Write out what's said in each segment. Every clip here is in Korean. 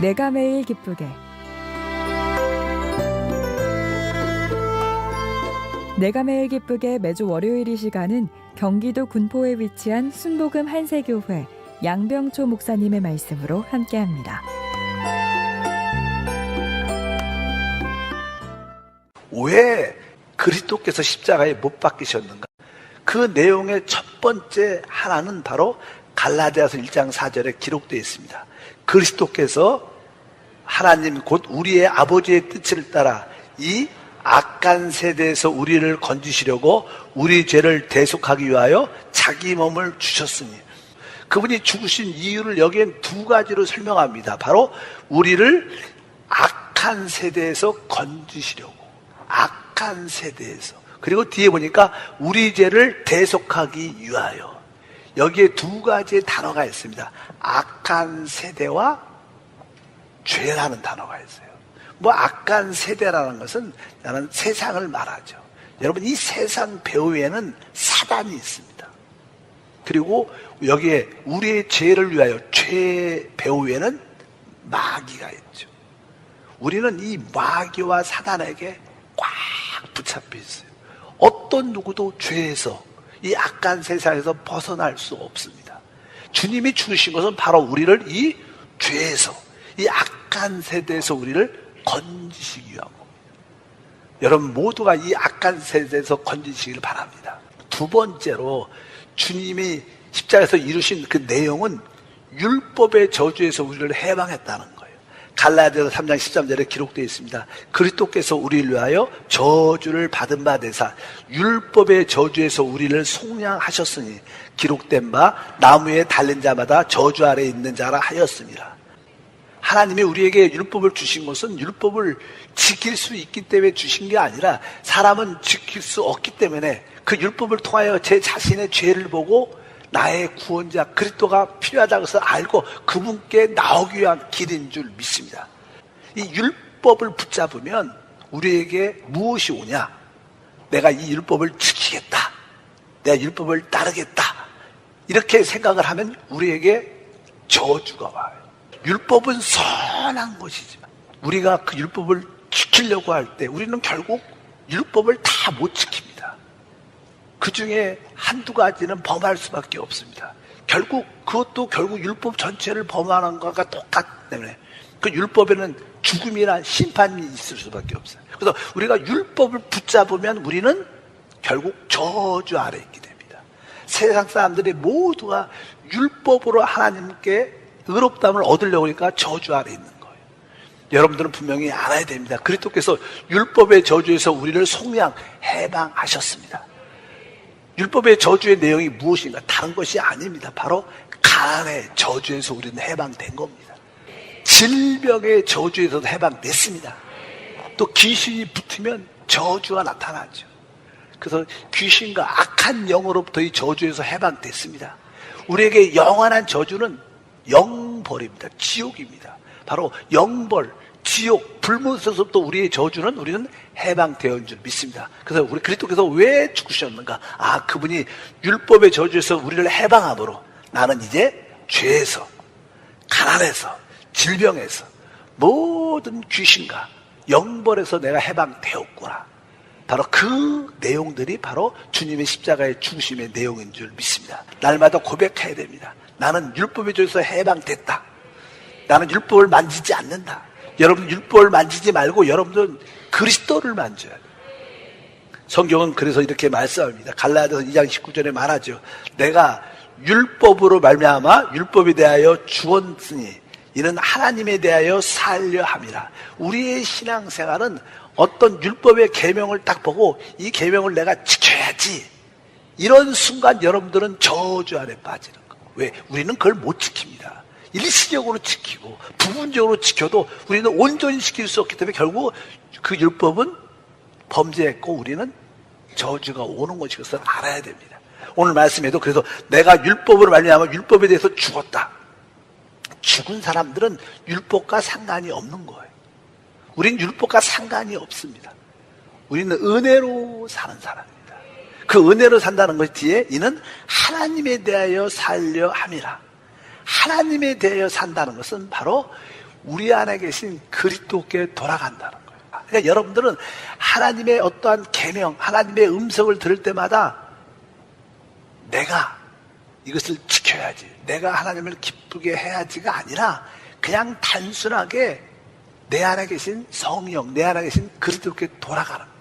내가 매일 기쁘게 내가 매일 기쁘게 매주 월요일 이 시간은 경기도 군포에 위치한 순복음 한세교회 양병초 목사님의 말씀으로 함께합니다. 왜 그리스도께서 십자가에 못 박히셨는가? 그 내용의 첫 번째 하나는 바로 갈라디아서 1장 4절에 기록되어 있습니다. 그리스도께서 하나님 곧 우리의 아버지의 뜻을 따라 이 악한 세대에서 우리를 건지시려고 우리 죄를 대속하기 위하여 자기 몸을 주셨으니 그분이 죽으신 이유를 여기엔 두 가지로 설명합니다. 바로 우리를 악한 세대에서 건지시려고 악한 세대에서 그리고 뒤에 보니까 우리 죄를 대속하기 위하여 여기에 두 가지의 단어가 있습니다. 악한 세대와 죄라는 단어가 있어요. 뭐 악한 세대라는 것은 나는 세상을 말하죠. 여러분 이 세상 배후에는 사단이 있습니다. 그리고 여기에 우리의 죄를 위하여 죄 배후에는 마귀가 있죠. 우리는 이 마귀와 사단에게 꽉 붙잡혀 있어요. 어떤 누구도 죄에서 이 악한 세상에서 벗어날 수 없습니다. 주님이 죽으신 것은 바로 우리를 이 죄에서 이 악한 세대에서 우리를 건지시기 위한 겁니다. 여러분 모두가 이 악한 세대에서 건지시기를 바랍니다. 두 번째로 주님이 십자가에서 이루신 그 내용은 율법의 저주에서 우리를 해방했다는. 갈라디아서 3장 13절에 기록되어 있습니다. 그리스도께서 우리를 위하여 저주를 받은 바 되사 율법의 저주에서 우리를 속량하셨으니 기록된 바 나무에 달린 자마다 저주 아래 있는 자라 하였습니다. 하나님이 우리에게 율법을 주신 것은 율법을 지킬 수 있기 때문에 주신 게 아니라 사람은 지킬 수 없기 때문에 그 율법을 통하여 제 자신의 죄를 보고 나의 구원자 그리스도가 필요하다고 해서 알고 그분께 나오기 위한 길인 줄 믿습니다. 이 율법을 붙잡으면 우리에게 무엇이 오냐? 내가 이 율법을 지키겠다. 내가 율법을 따르겠다. 이렇게 생각을 하면 우리에게 저주가 와요. 율법은 선한 것이지만 우리가 그 율법을 지키려고 할 때 우리는 결국 율법을 다 못 지킵니다. 그 중에 한두 가지는 범할 수밖에 없습니다. 결국 그것도 결국 율법 전체를 범하는 것과 똑같기 때문에 그 율법에는 죽음이란 심판이 있을 수밖에 없어요. 그래서 우리가 율법을 붙잡으면 우리는 결국 저주 아래 있게 됩니다. 세상 사람들이 모두가 율법으로 하나님께 의롭담을 얻으려고 하니까 저주 아래 있는 거예요. 여러분들은 분명히 알아야 됩니다. 그리스도께서 율법의 저주에서 우리를 속량 해방하셨습니다. 율법의 저주의 내용이 무엇인가? 다른 것이 아닙니다. 바로 가난의 저주에서 우리는 해방된 겁니다. 질병의 저주에서도 해방됐습니다. 또 귀신이 붙으면 저주가 나타나죠. 그래서 귀신과 악한 영으로부터 이 저주에서 해방됐습니다. 우리에게 영원한 저주는 영벌입니다. 지옥입니다. 바로 영벌, 지옥, 불문서서부터 우리의 저주는 우리는 해방되어인 줄 믿습니다. 그래서 우리 그리스도께서 왜 죽으셨는가? 아, 그분이 율법의 저주에서 우리를 해방함으로 나는 이제 죄에서, 가난에서, 질병에서, 모든 귀신과 영벌에서 내가 해방되었구나. 바로 그 내용들이 바로 주님의 십자가의 중심의 내용인 줄 믿습니다. 날마다 고백해야 됩니다. 나는 율법의 죄에서 해방됐다. 나는 율법을 만지지 않는다. 여러분 율법을 만지지 말고 여러분들은 그리스도를 만져야 돼요. 성경은 그래서 이렇게 말씀합니다. 갈라디아서 2장 19절에 말하죠. 내가 율법으로 말미암아 율법에 대하여 죽었으니 이는 하나님에 대하여 살려 함이라. 우리의 신앙생활은 어떤 율법의 계명을 딱 보고 이 계명을 내가 지켜야지. 이런 순간 여러분들은 저주 아래 빠지는 거. 왜? 우리는 그걸 못 지킵니다. 일시적으로 지키고 부분적으로 지켜도 우리는 온전히 지킬 수 없기 때문에 결국 그 율법은 범죄했고 우리는 저주가 오는 것이 것을 알아야 됩니다. 오늘 말씀에도 그래서 내가 율법으로 말미암아 율법에 대해서 죽었다. 죽은 사람들은 율법과 상관이 없는 거예요. 우린 율법과 상관이 없습니다. 우리는 은혜로 사는 사람입니다. 그 은혜로 산다는 것 뒤에 이는 하나님에 대하여 살려 함이라. 하나님에 대하여 산다는 것은 바로 우리 안에 계신 그리스도께 돌아간다는 거예요. 그러니까 여러분들은 하나님의 어떠한 계명, 하나님의 음성을 들을 때마다 내가 이것을 지켜야지. 내가 하나님을 기쁘게 해야지가 아니라 그냥 단순하게 내 안에 계신 성령, 내 안에 계신 그리스도께 돌아가는 거예요.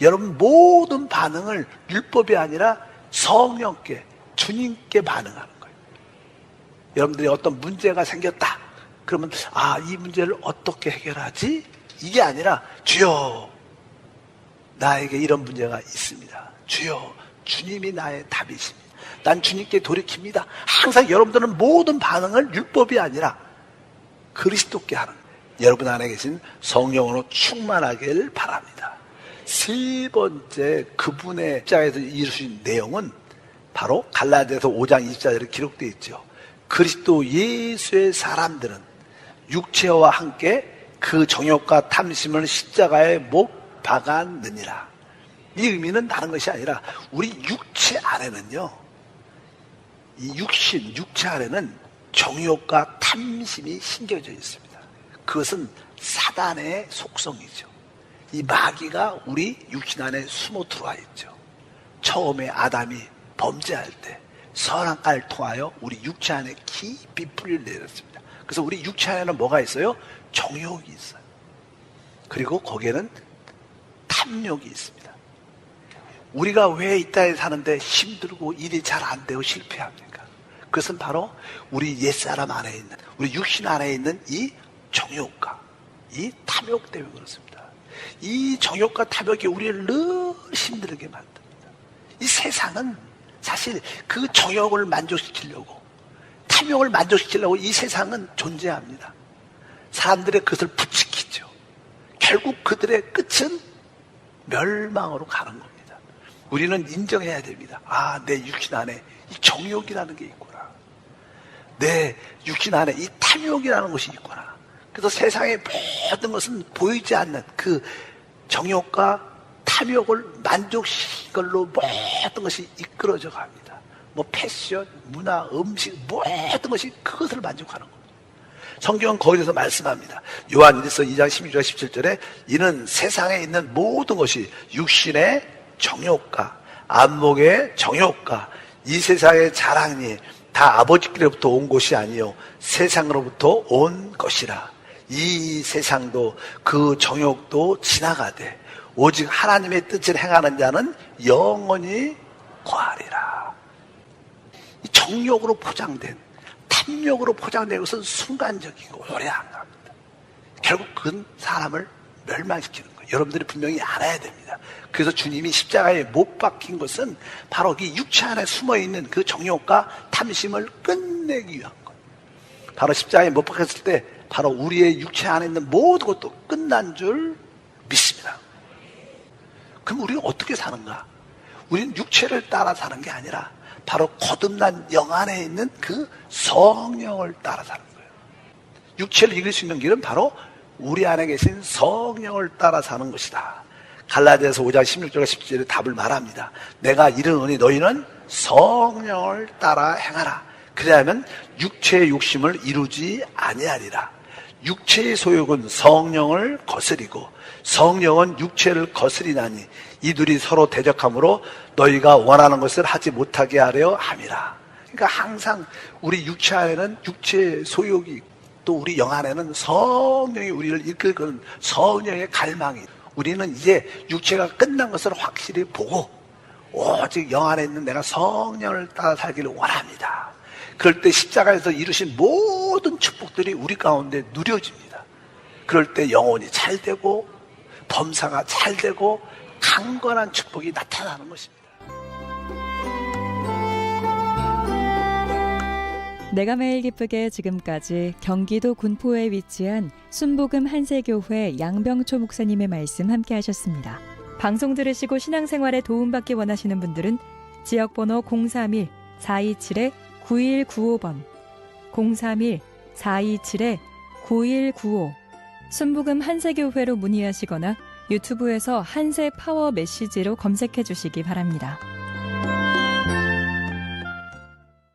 여러분 모든 반응을 율법이 아니라 성령께, 주님께 반응하는. 여러분들이 어떤 문제가 생겼다. 그러면 아, 이 문제를 어떻게 해결하지? 이게 아니라 주여 나에게 이런 문제가 있습니다. 주여 주님이 나의 답이십니다. 난 주님께 돌이킵니다. 항상 여러분들은 모든 반응을 율법이 아니라 그리스도께 하는 여러분 안에 계신 성령으로 충만하길 바랍니다. 세 번째 그분의 입장에서 이루신 내용은 바로 갈라디아서 5장 24절에 기록되어 있죠. 그리스도 예수의 사람들은 육체와 함께 그 정욕과 탐심을 십자가에 못 박았느니라. 이 의미는 다른 것이 아니라 우리 육체 안에는요. 이 육신, 육체 안에는 정욕과 탐심이 심겨져 있습니다. 그것은 사단의 속성이죠. 이 마귀가 우리 육신 안에 숨어 들어와 있죠. 처음에 아담이 범죄할 때 선악과를 통하여 우리 육체 안에 깊이 뿌리를 내렸습니다. 그래서 우리 육체 안에는 뭐가 있어요? 정욕이 있어요. 그리고 거기에는 탐욕이 있습니다. 우리가 왜 이 땅에 사는데 힘들고 일이 잘 안 되고 실패합니까? 그것은 바로 우리 옛사람 안에 있는, 우리 육신 안에 있는 이 정욕과 이 탐욕 때문에 그렇습니다. 이 정욕과 탐욕이 우리를 늘 힘들게 만듭니다. 이 세상은 사실 그 정욕을 만족시키려고, 탐욕을 만족시키려고 이 세상은 존재합니다. 사람들의 그것을 부추기죠. 결국 그들의 끝은 멸망으로 가는 겁니다. 우리는 인정해야 됩니다. 아, 내 육신 안에 이 정욕이라는 게 있구나. 내 육신 안에 이 탐욕이라는 것이 있구나. 그래서 세상의 모든 것은 보이지 않는 그 정욕과 탐욕을 만족시킨 걸로 모든 것이 이끌어져 갑니다. 뭐 패션, 문화, 음식 모든 것이 그것을 만족하는 겁니다. 성경은 거기서 말씀합니다. 요한 1서 2장 16절 17절에 이는 세상에 있는 모든 것이 육신의 정욕과 안목의 정욕과 이 세상의 자랑이 다 아버지께로부터 온 것이 아니요 세상으로부터 온 것이라. 이 세상도 그 정욕도 지나가되 오직 하나님의 뜻을 행하는 자는 영원히 거하리라. 이 정욕으로 포장된 탐욕으로 포장된 것은 순간적이고 오래 안 갑니다. 결국 그건 사람을 멸망시키는 거예요. 여러분들이 분명히 알아야 됩니다. 그래서 주님이 십자가에 못 박힌 것은 바로 이 육체 안에 숨어 있는 그 정욕과 탐심을 끝내기 위한 거예요. 바로 십자가에 못 박혔을 때 바로 우리의 육체 안에 있는 모든 것도 끝난 줄 믿습니다. 그럼 우리는 어떻게 사는가? 우리는 육체를 따라 사는 게 아니라 바로 거듭난 영 안에 있는 그 성령을 따라 사는 거예요. 육체를 이길 수 있는 길은 바로 우리 안에 계신 성령을 따라 사는 것이다. 갈라디아서 5장 16절과 17절에 답을 말합니다. 내가 이르노니 너희는 성령을 따라 행하라. 그래야면 육체의 욕심을 이루지 아니하리라. 육체의 소욕은 성령을 거스리고 성령은 육체를 거스리나니 이들이 서로 대적함으로 너희가 원하는 것을 하지 못하게 하려 함이라. 그러니까 항상 우리 육체 안에는 육체의 소욕이 또 우리 영 안에는 성령이 우리를 이끌는 성령의 갈망이 우리는 이제 육체가 끝난 것을 확실히 보고 오직 영 안에 있는 내가 성령을 따라 살기를 원합니다. 그럴 때 십자가에서 이루신 모든 축복들이 우리 가운데 누려집니다. 그럴 때 영혼이 잘 되고 범사가 잘 되고 강건한 축복이 나타나는 것입니다. 내가 매일 기쁘게 지금까지 경기도 군포에 위치한 순복음 한세교회 양병초 목사님의 말씀 함께 하셨습니다. 방송 들으시고 신앙생활에 도움받기 원하시는 분들은 지역번호 031-427-9195번 031-427-9195 순복음 한세교회로 문의하시거나 유튜브에서 한세 파워 메시지로 검색해 주시기 바랍니다.